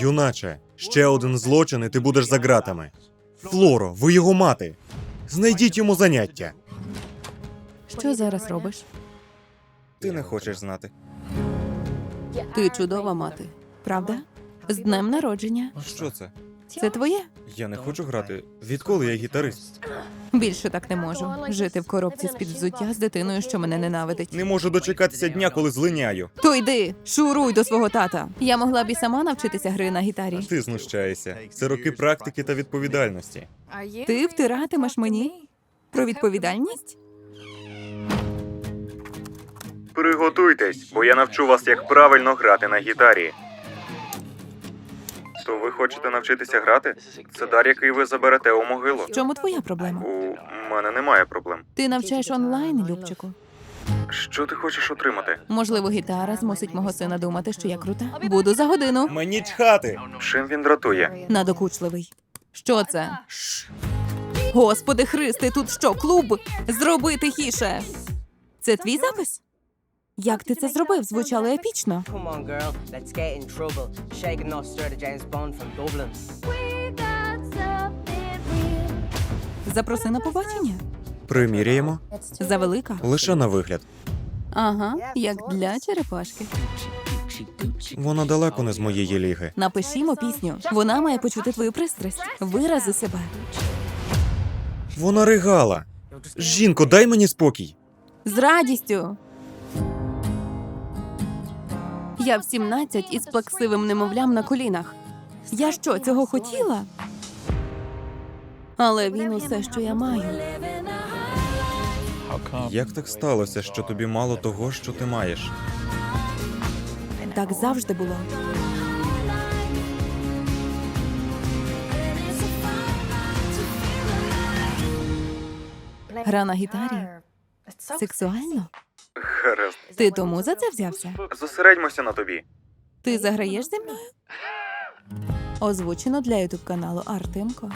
Юначе, ще один злочин, і ти будеш за ґратами. Флоро, ви його мати. Знайдіть йому заняття. Що зараз робиш? Ти не хочеш знати. Ти чудова мати, правда? З днем народження. Що це? Це твоє? Я не хочу грати. Відколи я гітарист? Більше так не можу. Жити в коробці з-під взуття з дитиною, що мене ненавидить. Не можу дочекатися дня, коли злиняю. То йди, шуруй до свого тата. Я могла б і сама навчитися гри на гітарі. Ти знущаєшся. Це роки практики та відповідальності. Ти втиратимеш мені про відповідальність? Приготуйтесь, бо я навчу вас, як правильно грати на гітарі. То ви хочете навчитися грати? Це дар, який ви заберете у могилу. В чому твоя проблема? У мене немає проблем. Ти навчаєш онлайн, Любчику. Що ти хочеш отримати? Можливо, гітара змусить мого сина думати, що я крута. Буду за годину. Мені чхати. Чим він дратує? Надокучливий. Що це? Господи Христи, тут що, клуб? Зроби тихіше. Це твій запис? Як ти це зробив? Звучало епічно. Запроси на побачення. Приміряємо Завелика. лише на вигляд. Ага, як для черепашки. Вона далеко не з моєї ліги. Напишімо пісню. Вона має почути твою пристрасть. Вирази себе. Вона ригала. Жінко, дай мені спокій. З радістю. Я в 17 із плаксивим немовлям на колінах. Я що, цього хотіла? Але він усе, що я маю. Як так сталося, що тобі мало того, що ти маєш? Так завжди було. Гра на гітарі. Сексуально? Гаразд. Ти тому за це взявся? Зосередьмося на тобі. Ти заграєш зі мною? Озвучено для ютуб каналу Артемко.